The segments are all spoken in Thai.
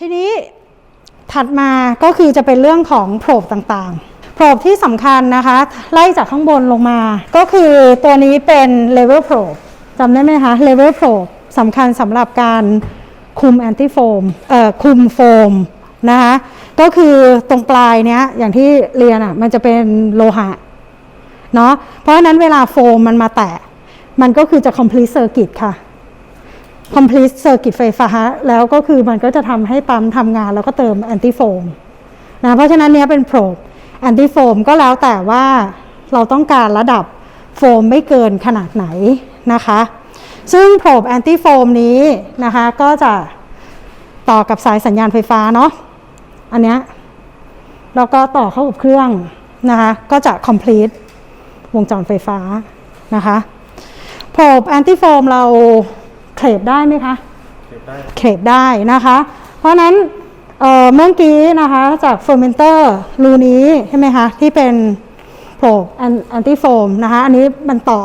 ทีนี้ถัดมาก็คือจะเป็นเรื่องของโพรบต่างๆ โพรบที่สำคัญนะคะ ไล่จากข้างบนลงมา ก็คือตัวนี้เป็น level probe จำได้ไหมคะ level probe สำคัญสำหรับการคุมแอนติโฟมเอ่อคุมโฟมนะคะก็คือตรงปลายเนี้ยอย่างที่เรียนอะมันจะเป็นโลหะเนาะเพราะฉะนั้นเวลาโฟมมันมาแตะ มันก็คือจะ complete circuit ค่ะ complete circuit ไฟฟ้า แล้วก็คือมันก็จะทำให้ปั๊มทำงานแล้วก็เติม anti foam นะเพราะฉะนั้นเนี้ยเป็น probe anti foam ก็แล้วแต่ว่าเราต้องการระดับโฟมไม่เกินขนาดไหนนะคะ ซึ่ง probe anti foam นี้นะคะก็จะต่อกับสายสัญญาณไฟฟ้าเนาะอันเนี้ยแล้วก็ต่อเข้ากับเครื่องนะคะก็จะ complete วงจรไฟฟ้านะคะโพรบแอนติโฟมเรา เคลบได้ไหมคะเก็บได้เคลบได้นะคะ เพราะฉะนั้นเอ่อเมื่อกี้นะคะจากเฟอร์เมนเตอร์รูนี้ใช่ไหมคะที่เป็นโพรบแอนติโฟมนะคะอันนี้มันต่อ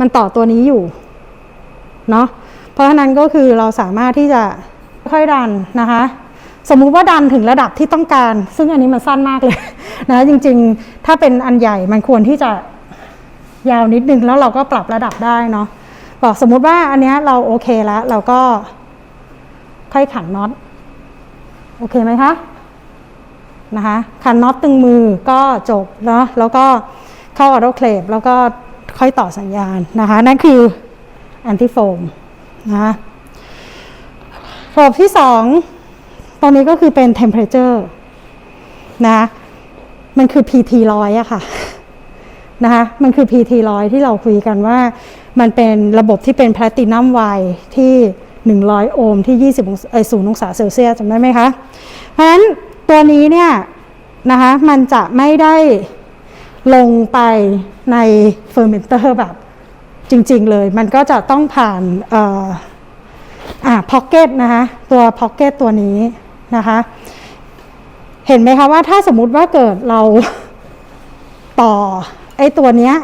มันต่อตัวนี้อยู่เนาะเพราะฉะนั้นก็คือเราสามารถที่จะค่อยดันนะคะ สมมุติว่าดันถึงระดับที่ต้องการ ซึ่งอันนี้มันสั้นมากเลยนะจริงๆ ถ้าเป็นอันใหญ่มันควรที่จะยาวนิดนึงแล้วเราก็ปรับระดับได้เนาะ บอกสมมุติว่าอันเนี้ยเราโอเคแล้ว เราก็ค่อยขันน็อต โอเคไหมคะนะคะขันน็อตตึงมือก็จบเนาะแล้วก็เข้าออโต้เคลปแล้วก็ค่อยต่อสัญญาณนะคะ นั่นคือแอนติโฟมนะคะโฟมที่สองตรงนี้ก็คือเป็น temperature นะมันคือ PT ร้อยอะค่ะนะคะมันคือ PT ร้อยที่เราคุยกันว่า มันเป็นระบบที่เป็นแพลตินัมไวที่ 100 โอห์มที่ 20องศาเอ้ย0องศาเซลเซียสจำได้ไหมคะ เพราะฉะนั้นตัวนี้เนี่ยนะคะมันจะไม่ได้ลงไปในเฟอร์เมนเตอร์แบบจริง ๆ เลย มันก็จะต้องผ่านเอ่ออ่าพ็อกเก็ตนะคะตัวพ็อกเก็ตตัวนี้นะคะเห็นไหมคะว่าถ้าสมมุติว่าเกิดเราต่อไอ้ตัวเนี้ย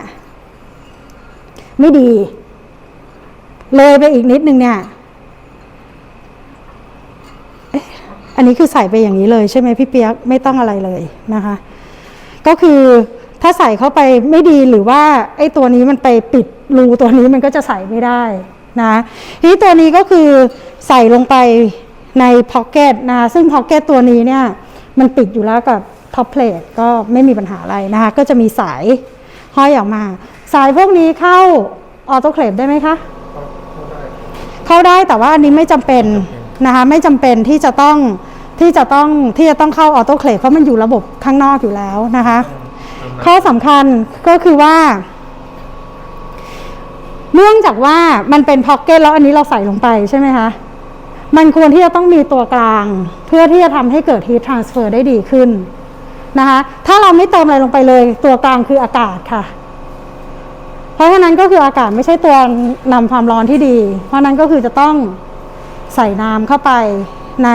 ไม่ดี เลยไปอีกนิดนึงเนี่ยเอ๊ะอันนี้คือใส่ไปอย่างนี้เลยใช่ไหมพี่เปียกไม่ต้องอะไรเลยนะคะ ก็คือถ้าใส่เข้าไปไม่ดีหรือว่าไอ้ตัวนี้มันไปปิดรูตัวนี้มันก็จะใส่ไม่ได้นะทีนี้ตัวนี้ก็คือใส่ลงไปในพ็อกเก็ตนะคะซึ่งพ็อกเก็ตตัวนี้เนี่ยมันปิดอยู่แล้วกับท็อปเพลทก็ไม่มีปัญหาอะไรนะคะก็จะมีสายห้อยออกมา สายพวกนี้เข้าออโต้เคลปได้ไหมคะ เข้าได้แต่ว่าอันนี้ไม่จำเป็นนะคะไม่จำเป็นที่จะต้องที่จะต้องที่จะต้องเข้าออโต้เคลปเพราะมันอยู่ระบบข้างนอกอยู่แล้วนะคะ ข้อสำคัญก็คือว่า เนื่องจากว่ามันเป็นพ็อกเก็ตแล้วอันนี้เราใส่ลงไปใช่ไหมคะมันควรที่จะต้องมีตัวกลาง เพื่อที่จะทำให้เกิด heat transfer ได้ดีขึ้นนะคะ ถ้าเราไม่เติมอะไรลงไปเลย ตัวกลางคืออากาศค่ะ เพราะฉะนั้นก็คืออากาศไม่ใช่ตัวนำความร้อนที่ดี เพราะนั้นก็คือจะต้องใส่น้ำเข้าไปใน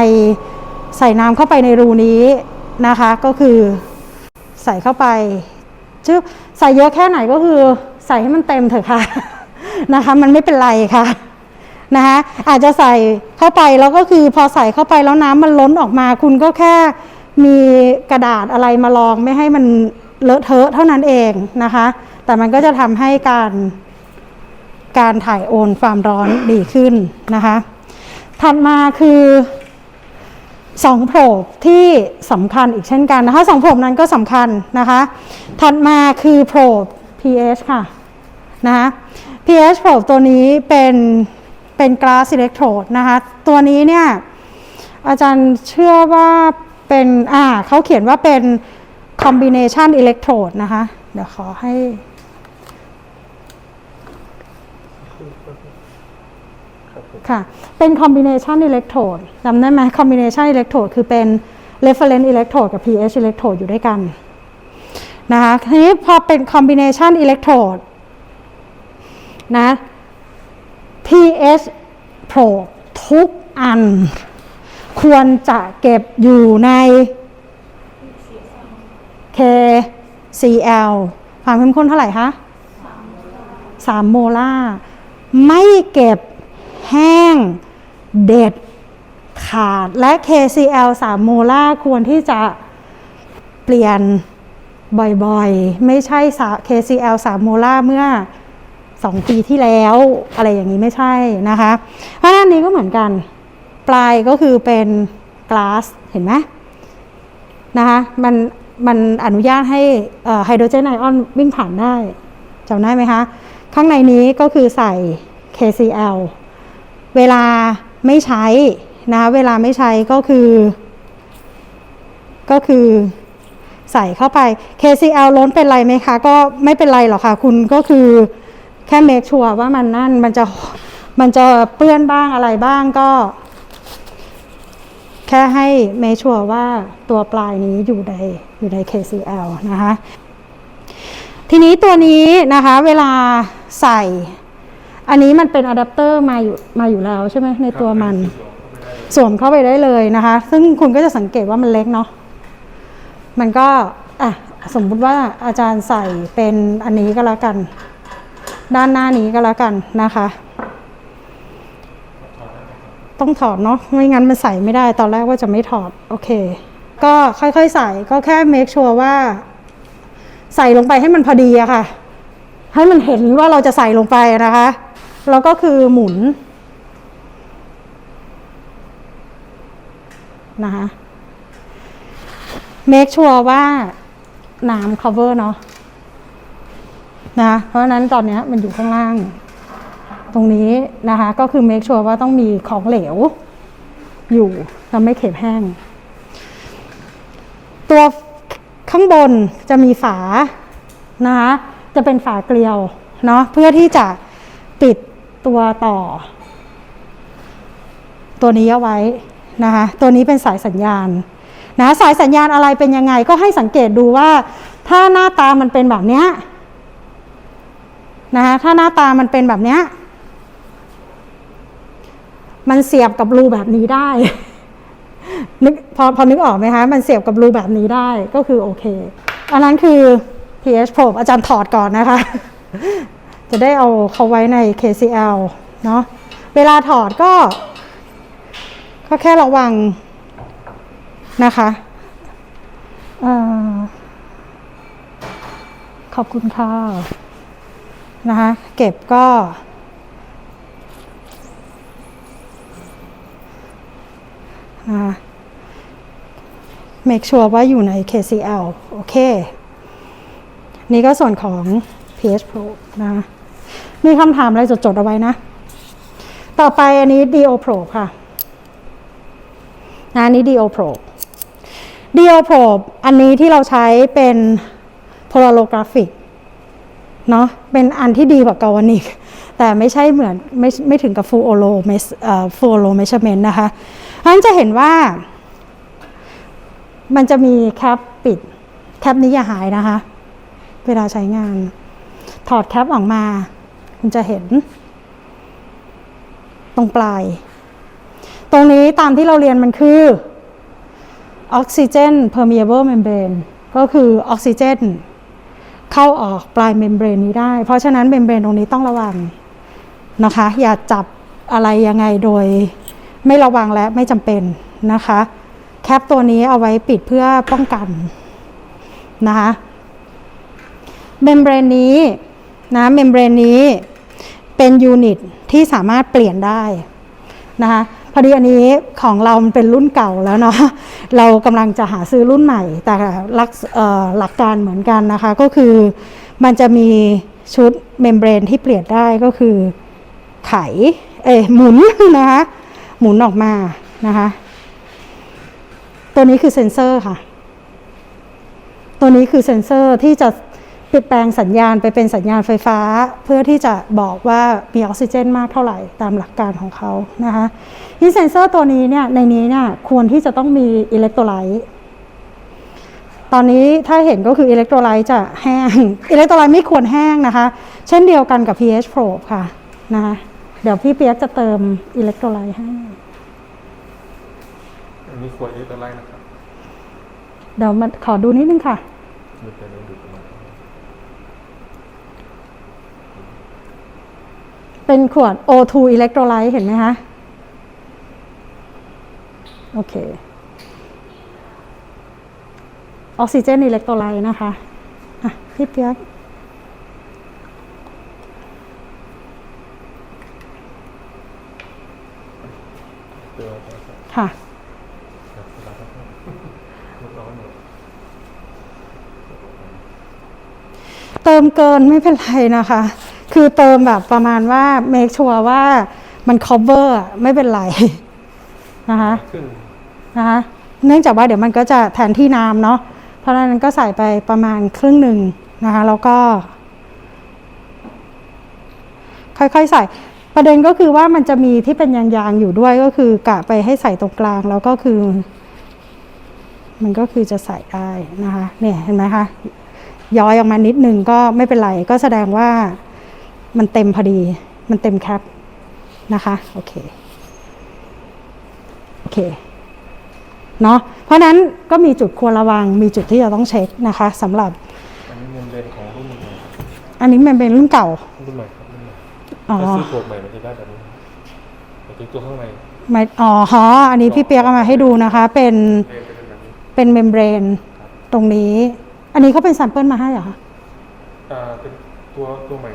ใส่น้ำเข้าไปในรูนี้นะคะ ก็คือใส่เข้าไปชื่อใส่เยอะแค่ไหนก็คือใส่ให้มันเต็มเถอะค่ะนะคะ มันไม่เป็นไรค่ะนะคะอาจจะใส่เข้าไปแล้วก็คือพอใส่เข้าไปแล้วน้ำมันล้นออกมา คุณก็แค่มีกระดาษอะไรมารองไม่ให้มันเลอะเทอะเท่านั้นเองนะคะ แต่มันก็จะทำให้การการถ่ายโอนความร้อนดีขึ้นนะคะ ถัดมาคือสองโผบที่สำคัญอีกเช่นกันนะคะสองโผบนั้นก็สำคัญนะคะ ถัดมาคือโผบ pH ค่ะนะคะ pH probe ตัวนี้เป็นเป็น glass electrode นะคะ ตัวนี้เนี่ยอาจารย์เชื่อว่าเป็นอ่าเขาเขียนว่าเป็น combination electrode นะคะ เดี๋ยวขอให้ ค่ะ เป็นคอมบิเนชันอิเล็กโทรดจำได้ไหมคอมบิเนชันอิเล็กโทรดคือเป็นเรฟเลนต์อิเล็กโทรดกับ pH อิเล็กโทรดอยู่ด้วยกันนะคะทีนี้พอเป็นคอมบิเนชันอิเล็กโทรดนะ pH probe ทุกอัน ควรจะเก็บอยู่ใน KCl ความเข้มข้นเท่าไหร่คะ 3 โมลาร์ไม่เก็บ แห้ง เด็ดขาดและ KCl 3 โมลาควรที่จะเปลี่ยนบ่อยๆ ไม่ใช่ KCl 3 โมลาเมื่อ 2 ปีที่แล้วอะไรอย่างนี้ไม่ใช่นะคะ เพราะฉะนั้านนี้ก็เหมือนกัน ปลายก็คือเป็นกลาสเห็นไหมนะคะมันมันอนุญาตให้ไฮโดรเจนไอออนวิ่งผ่านได้จำได้ไหมคะ ข้างในนี้ก็คือใส่ KCl เวลาไม่ใช้นะคะเวลาไม่ใช้ก็คือ ก็คือใส่เข้าไป KCl ล้นเป็นไรไหมคะ ก็ไม่เป็นไรหรอกค่ะ คุณก็คือแค่เมคชัวร์ว่ามันนั่นมันจะมันจะเปื้อนบ้างอะไรบ้างก็ แค่ให้เมคชัวร์ว่าตัวปลายนี้อยู่ในอยู่ใน KCl นะคะ ทีนี้ตัวนี้นะคะ เวลาใส่ อันนี้มันเป็นอะแดปเตอร์มาอยู่มาอยู่แล้วใช่ไหมในตัวมันสวมเข้าไปได้เลยนะคะ ซึ่งคุณก็จะสังเกตว่ามันเล็กเนาะมันก็อะสมมุติว่าอาจารย์ใส่เป็นอันนี้ก็แล้วกัน ด้านหน้านี้ก็แล้วกันนะคะ ต้องถอดเนาะไม่งั้นมันใส่ไม่ได้ตอนแรกว่าจะไม่ถอดโอเค ก็ค่อยๆใส่ก็แค่ make sure ว่า ใส่ลงไปให้มันพอดีอะค่ะ ให้มันเห็นว่าเราจะใส่ลงไปนะคะ แล้วก็คือหมุนนะคะ make sure ว่าน้ำ cover เนาะนะะเพราะนั้นตอนนี้มันอยู่ข้างล่าง ตรงนี้นะคะ ก็คือ make sure ว่าต้องมีของเหลว อยู่แล้วไม่เข็มแห้ง ตัวข้างบนจะมีฝานะคะจะเป็นฝาเกลียวเนาะเพื่อที่จะปิด ตัวต่อ ตัวนี้เอาไว้นะคะตัวนี้เป็นสายสัญญาณนะสายสัญญาณอะไรเป็นยังไงก็ให้สังเกตดูว่า ถ้าหน้าตามันเป็นแบบเนี้ยนะคะถ้าหน้าตามันเป็นแบบเนี้ยมันเสียบกับรูแบบนี้ได้นึกพอพอนึกออกไหมคะ มันเสียบกับรูแบบนี้ได้ก็คือโอเค อันนั้นคือ pH probe อาจารย์ถอดก่อนนะคะ จะได้เอาเขาไว้ใน KCL เนาะเวลาถอดก็ ก็แค่ระวังนะคะเออขอบคุณค่ะนะคะ เก็บก็ นะคะ make sure ว่าอยู่ใน KCL โอเค นี่ก็ส่วนของ pH probe นะ มีคำถามอะไรจดๆเอาไว้นะ ต่อไปอันนี้ DO probe ค่ะนะอันนี้ DO probe DO probe อันนี้ที่เราใช้เป็น polarographic เนาะเป็นอันที่ดีกว่า galvanic แต่ไม่ใช่เหมือนไม่ไม่ถึงกับ full olo mes- เอ่อ full olo measurement นะคะเพราะฉะนั้นจะเห็นว่ามันจะมีแคปปิด แคปนี้อย่าหายนะคะ เวลาใช้งาน ถอดแคปออกมา คุณจะเห็น ตรงปลาย ตรงนี้ตามที่เราเรียนมันคือออกซิเจน permeable membrane ก็คือออกซิเจน เข้าออกปลายเมมเบรนนี้ได้ เพราะฉะนั้นเมมเบรนตรงนี้ต้องระวังนะคะ อย่าจับอะไรยังไงโดยไม่ระวังและไม่จำเป็นนะคะ แคปตัวนี้เอาไว้ปิดเพื่อป้องกันนะคะเมมเบรนนี้นะเมมเบรนนี้ เป็นยูนิตที่สามารถเปลี่ยนได้นะคะพอดีอันนี้ของเรามันเป็นรุ่นเก่าแล้วเนาะเรากำลังจะหาซื้อรุ่นใหม่ แต่ลักหลักการเหมือนกันนะคะ ก็คือมันจะมีชุดเมมเบรนที่เปลี่ยนได้ก็คือไขเอยหมุนนะคะหมุนออกมานะคะ ตัวนี้คือเซ็นเซอร์ค่ะ ตัวนี้คือเซ็นเซอร์ที่จะ เปลี่ยนแปลงสัญญาณไปเป็นสัญญาณไฟฟ้า เพื่อที่จะบอกว่ามีออกซิเจนมากเท่าไหร่ตามหลักการของเขานะคะที่เซ็นเซอร์ตัวนี้เนี่ยในนี้เนี่ยควรที่จะต้องมีอิเล็กโทรไลต์ตอนนี้ถ้าเห็นก็คืออิเล็กโทรไลต์จะแห้งอิเล็กโทรไลต์ไม่ควรแห้งนะคะ เช่นเดียวกันกับ pH probe ค่ะนะคะเดี๋ยวพี่เปียกจะเติมอิเล็กโทรไลต์ให้อันนี้ขวดเอตไลน์นะครับเดี๋ยวมาขอดูนิดนึงค่ะ ดูไปดูดูประมาณ เป็นขวด O2 อิเล็กโทรไลต์เห็นไหมคะ โอเค ออกซิเจนอิเล็กโทรไลต์นะคะอะพี่เปียกเตือนไปครับค่ะ เติมเกินไม่เป็นไรนะคะ คือเติมแบบประมาณว่า make sure ว่ามัน cover อะไม่เป็นไรนะคะครึ่งนะคะเนื่องจากว่าเดี๋ยวมันก็จะแทนที่น้ำเนาะเพราะฉะนั้นก็ใส่ไปประมาณครึ่งหนึ่งนะคะแล้วก็ ค่อยๆใส่ ประเด็นก็คือว่ามันจะมีที่เป็นยางๆอยู่ด้วยก็คือกะไปให้ใส่ตรงกลางแล้วก็คือ มันก็คือจะใส่ได้นะคะ เนี่ยเห็นไหมคะย้อยออกมานิดนึงก็ไม่เป็นไรก็แสดงว่า มันเต็มพอดี มันเต็มแคปนะคะ โอเค โอเค เนาะ เพราะฉะนั้นก็มีจุดควรระวัง มีจุดที่จะต้องเช็คนะคะสำหรับ อันนี้เงินเรนของรุ่นใหม่อันนี้มันเป็นรุ่นเก่า รุ่นใหม่ครับรุ่นใหม่อ๋อ ถ้าซื้อโขกใหม่มันจะได้แบบนี้แต่ที่ตัวข้างในไม่อ๋อฮะอันนี้พี่เปียกเอามาให้ดูนะคะ เป็นเรนจะเป็นแบบนี้เป็นเมมเบรนตรงนี้ อันนี้เขาเป็นแซมเปิลมาให้เหรอคะ อ่าเป็นตัวตัวใหม่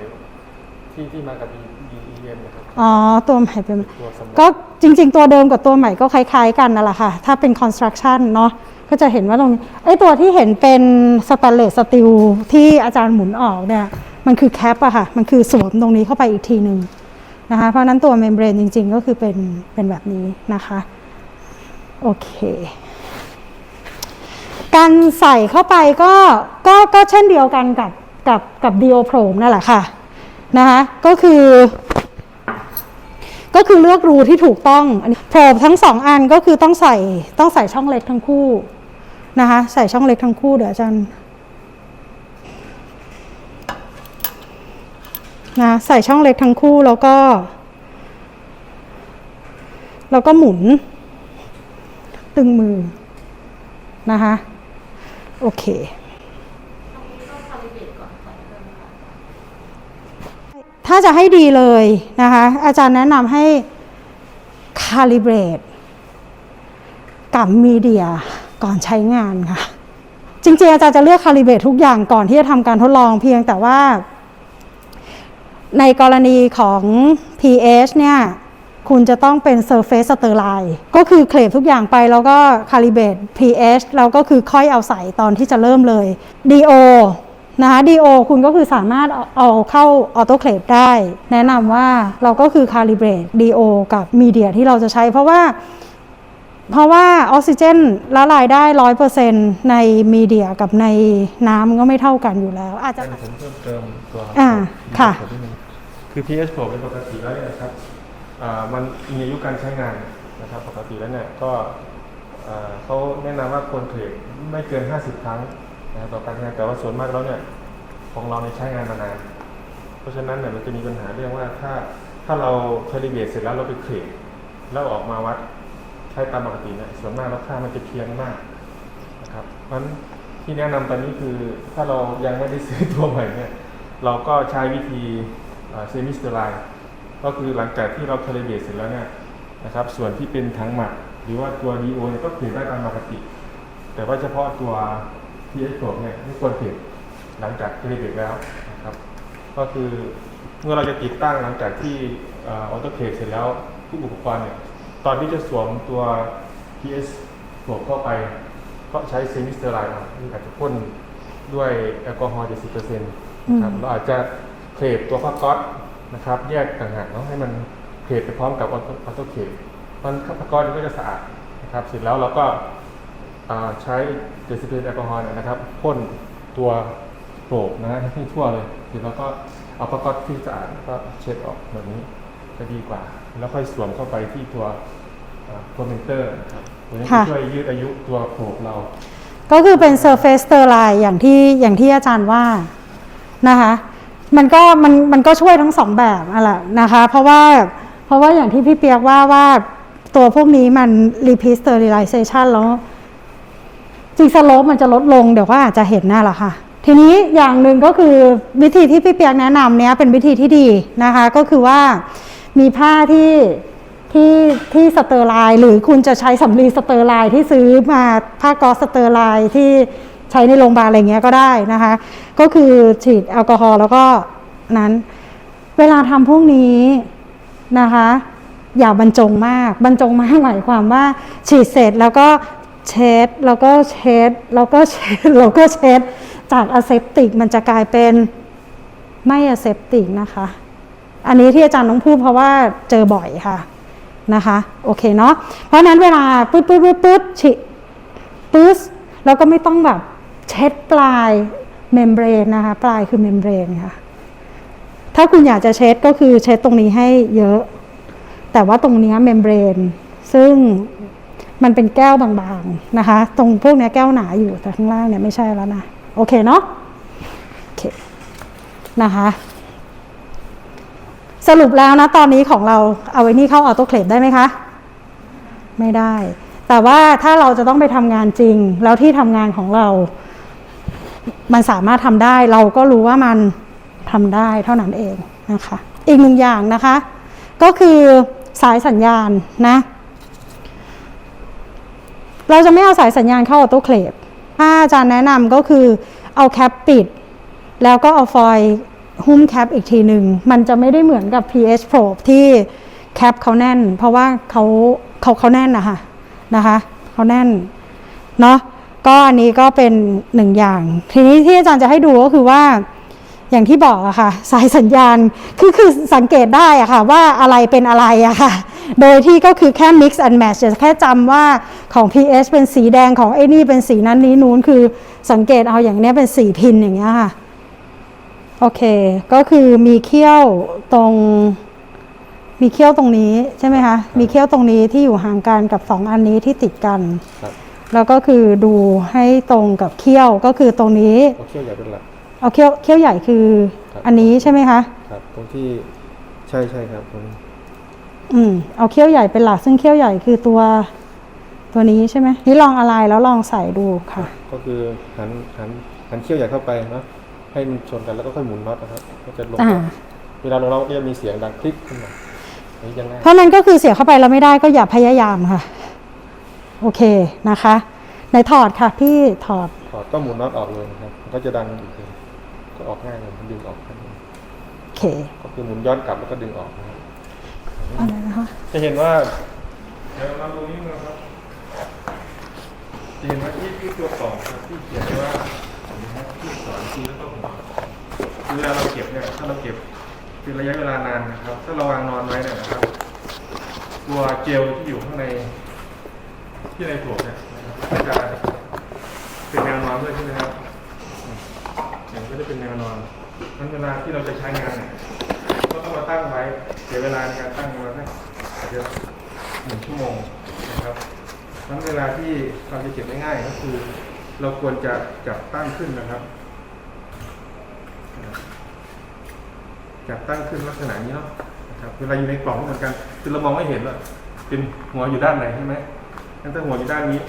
ที่ที่มากับ E E M นะครับ อ๋อ ตัวใหม่เป็น ตัวสำหรับก็จริง ๆ ตัวเดิมกับตัวใหม่ก็คล้ายๆกันนั่นแหละค่ะ ถ้าเป็น construction เนาะก็จะเห็นว่าตรงนี้ไอ้ตัวที่เห็นเป็นสแตนเลสสตีลที่อาจารย์หมุนออกเนี่ย มันคือแคปอะค่ะ มันคือสวมตรงนี้เข้าไปอีกทีหนึ่งนะคะ เพราะฉะนั้นตัวเมมเบรนจริง ๆ ก็คือเป็นเป็นแบบนี้นะคะ โอเค การใส่เข้าไปก็ก็ก็เช่นเดียวกันกับกับกับดีโอโพรมนั่นแหละค่ะ นะคะก็คือ ก็คือเลือกรูที่ถูกต้องอันนี้โพรบทั้งสองอันก็คือต้องใส่ต้องใส่ช่องเล็กทั้งคู่นะคะใส่ช่องเล็กทั้งคู่เดี๋ยวอาจารย์นะใส่ช่องเล็กทั้งคู่แล้วก็ แล้วก็หมุน ตึงมือนะคะโอเค ถ้าจะให้ดีเลยนะคะอาจารย์แนะนำให้ calibrate กับมีเดียก่อนใช้งานค่ะ จริงๆ อาจารย์จะเลือก calibrate ทุกอย่างก่อนที่จะทำการทดลองเพียงแต่ว่า ในกรณีของ pH เนี่ยคุณจะต้องเป็น surface Sterile ก็คือเคลบทุกอย่างไปแล้วก็ calibrate pH แล้วก็คือค่อยเอาใส่ตอนที่จะเริ่มเลย DO นะคะ DO คุณก็คือสามารถเอาเอาเข้าออโตเคล e ได้ แนะนำว่าเราก็คือ calibrate DO กับมีเดียที่เราจะใช้เพราะว่าเพราะว่าออกซิเจนละลายได้ร้อยเปอร์เซ็นในมีเดียกับในน้ำก็ไม่เท่ากันอยู่แล้ว อาจจะอันนี้ผมเพิ่มเติมตัวอ่าค่ะผมนิดนึงคือ pH โผล่เป็นปกติแล้วเนี่ยนะครับอ่ามันมีอายุการใช้งานนะครับปกติแล้วเนี่ยก็อ่าเขาแนะนำว่าควรเทรดไม่เกิน 50 ครั้ง นะต่อการงานแต่ว่าส่วนมากแล้วเนี่ยของเราในใช้งานมานาน เพราะฉะนั้นเนี่ยมันจะมีปัญหาเรื่องว่าถ้าถ้าเราคาลิเบรตเสร็จแล้วเราไปเทรแล้วออกมาวัดใช้ตามปกติเนี่ยส่วนมากแล้วค่ามันจะเพี้ยนมากนะครับเพราะฉะนั้นที่แนะนำตอนนี้คือถ้าเรายังไม่ได้ซื้อตัวใหม่เนี่ยเราก็ใช้วิธีเซมิสเตอร์ไลน์ก็คือหลังจากที่เราคาลิเบรตเสร็จแล้วเนี่ยนะครับส่วนที่เป็นถังหมักหรือว่าตัว DO เนี่ยก็เปลี่ยนได้ตามปกติ แต่ว่าเฉพาะตัว pH โปรเนี่ยไม่ควรเปลี่ยนหลังจากคาลิเบรตแล้วนะครับ ก็คือเมื่อเราจะติดตั้งหลังจากที่ออโต้เคเสร็จแล้วทุกอุปกรณ์เนี่ยตอนที่จะสวมตัว pH โปรเข้าไปก็ใช้เซมิสเตอร์ไลน์เอาที่อาจจะพ่นด้วยแอลกอฮอล์70%นะครับอืมเราอาจจะเคลบตัวผ้าก๊อตนะครับ แยกต่างหากเนาะให้มันเคลบไปพร้อมกับออโต้เคลบมันผ้าก๊อตก็จะสะอาดนะครับ เสร็จแล้วเราก็ อ่าใช้70%แอลกอฮอล์เนี่ยนะครับพ่นตัวโปรบนะฮะให้ทั่วเลยเสร็จแล้วก็เอาผ้าก๊อตที่สะอาดก็เช็ดออกแบบนี้จะดีกว่า แล้วค่อยสวมเข้าไปที่ตัวโปรเมนเตอร์นะครับตัวนี้จะค่ะช่วยยืดอายุตัวโปรบเรา ก็คือเป็น surface sterilize อย่างที่อย่างที่อาจารย์ว่านะคะมันก็มันมันก็ช่วยทั้งสองแบบอะแหละนะคะเพราะว่าเพราะว่าอย่างที่พี่เปียกว่าว่าตัวพวกนี้มัน repeat sterilization แล้ว จริงสโลปมันจะลดลงเดี๋ยวก็อาจจะเห็นน่ะแหละค่ะ ทีนี้อย่างหนึ่งก็คือวิธีที่พี่เปียกแนะนำเนี้ยเป็นวิธีที่ดีนะคะ ก็คือว่ามีผ้าที่ที่ที่สเตอร์ไลน์หรือคุณจะใช้สำลีสเตอร์ไลน์ที่ซื้อมาผ้ากอซสเตอร์ไลน์ที่ใช้ในโรงพยาบาลอะไรเงี้ยก็ได้นะคะ ก็คือฉีดแอลกอฮอล์แล้วก็นั้น เวลาทำพวกนี้นะคะ อย่าบรรจงมาก บรรจงมากหมายความว่าฉีดเสร็จแล้วก็ เช็ดแล้วก็เช็ดแล้วก็เช็ดแล้วก็เช็ดจากอะเซปติกมันจะกลายเป็นไม่อะเซปติกนะคะ อันนี้ที่อาจารย์ต้องพูดเพราะว่าเจอบ่อยค่ะนะคะโอเคเนาะเพราะนั้นเวลาปึ๊ดปึ๊ดปึ๊ดปึ๊ดฉีดปึ๊ดแล้วก็ไม่ต้องแบบเช็ดปลายเมมเบรนนะคะ ปลายคือเมมเบรนค่ะ ถ้าคุณอยากจะเช็ดก็คือเช็ดตรงนี้ให้เยอะ แต่ว่าตรงนี้เมมเบรนซึ่ง มันเป็นแก้วบางๆนะคะ ตรงพวกนี้แก้วหนาอยู่แต่ข้างล่างเนี่ยไม่ใช่แล้วนะ โอเคเนาะโอเคนะคะ สรุปแล้วนะตอนนี้ของเราเอาไว้นี่เข้าออโต้เคลฟได้ไหมคะ ไม่ได้ แต่ว่าถ้าเราจะต้องไปทำงานจริง แล้วที่ทำงานของเรา มันสามารถทำได้เราก็รู้ว่ามันทำได้เท่านั้นเองนะคะ อีกหนึ่งอย่างนะคะ ก็คือสายสัญญาณนะ เราจะไม่เอาสายสัญญาณเข้าออโต้เคลฟถ้าอาจารย์แนะนำก็คือเอาแคปปิด แล้วก็เอาฟอยล์หุ้มแคปอีกทีหนึ่ง มันจะไม่ได้เหมือนกับ pH probe ที่แคปเขาแน่น เพราะว่าเขาเขาเขาแน่นนะคะนะคะเขาแน่นเนาะก็อันนี้ก็เป็นหนึ่งอย่าง ทีนี้ที่อาจารย์จะให้ดูก็คือว่าอย่างที่บอกอะค่ะ สายสัญญาณคือคือสังเกตได้อะค่ะ ว่าอะไรเป็นอะไรอะค่ะ โดยที่ก็คือแค่ mix and match จะแค่จำว่าของ pH เป็นสีแดงของไอ้นี่เป็นสีนั้นนี้นู้นคือสังเกตเอาอย่างเนี้ยเป็นสีพินอย่างเงี้ยค่ะ โอเค ก็คือมีเขี้ยวตรง มีเขี้ยวตรงนี้ใช่ไหมคะ มีเขี้ยวตรงนี้ที่อยู่ห่างกันกับสองอันนี้ที่ติดกันครับแล้วก็คือดูให้ตรงกับเขี้ยวก็คือตรงนี้เอาเขี้ยวใหญ่เป็นหลักเอาเขี้ยวเขี้ยวใหญ่คือครับอันนี้ใช่ไหมคะครับตรงที่ใช่ใช่ครับตรงนี้ อืมเอาเขี้ยวใหญ่เป็นหลักซึ่งเขี้ยวใหญ่คือตัวตัวนี้ใช่ไหมนี่ลองอะไรแล้วลองใส่ดูค่ะ ก็คือหันหันหันเขี้ยวใหญ่เข้าไปเนาะให้มันชนกันแล้วก็ค่อยหมุนน็อตนะครับก็จะลงอ่า เวลาเราเราก็จะมีเสียงดังคลิกขึ้นมาอันนี้ยังไง เพราะนั้นก็คือเสียเข้าไปแล้วไม่ได้ก็อย่าพยายามค่ะ โอเคนะคะไหนถอดค่ะ พี่ถอด ถอดก็หมุนน็อตออกเลยนะครับมันก็จะดังอยู่เลยก็ออกง่ายเลยมันดึงออกครับโอเค ก็คือหมุนย้อนกลับแล้วก็ดึงออกนะครับ อะไรนะคะ จะเห็นว่าเดี๋ยวเราดูนี้นะครับจะเห็นว่าที่ที่ตัวกล่องครับที่เขียนไว้ว่าเห็นไหมครับที่สอนทีแล้วก็หัวเวลาเราเก็บเนี่ยถ้าเราเก็บเป็นระยะเวลานานนะครับ ถ้าเราวางนอนไว้เนี่ยนะครับ ตัวเจลที่อยู่ข้างใน ที่ในถั่วเนี่ยก็จะเป็นแนวนอนด้วยใช่ไหมครับอืมอย่างก็จะเป็นแนวนอนนั้นเวลาที่เราจะใช้งานเนี่ย ก็ต้องมาตั้งไว้เสียเวลาในการตั้งประมาณสักอาจจะหนึ่งชั่วโมงนะครับนั้นเวลาที่เราจะเก็บง่ายๆก็คือ เราควรจะจับตั้งขึ้นนะครับ จับตั้งขึ้นลักษณะนี้เนาะนะครับเวลาอยู่ในกล่องก็เหมือนกันคือเรามองไม่เห็นว่าเป็นหัวอยู่ด้านไหนใช่ไหมตั้งแต่หัวอยู่ด้านนี้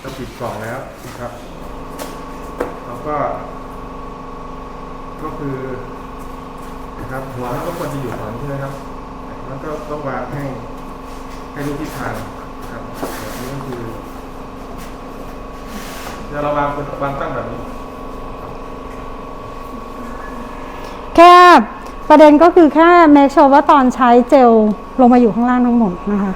เราปิดกล่องแล้วนะครับเราก็ ก็คือ นะครับหัวเราก็ควรจะอยู่ฝั่งนี้ใช่ไหมครับ แล้วก็ต้องวางให้ให้รู้ทิศทางนะครับแบบนี้ก็คือเดี๋ยวเราวางวางตั้งแบบนี้แค่ประเด็นก็คือแค่ make sure ว่าตอนใช้เจลลงมาอยู่ข้างล่างทั้งหมดนะคะ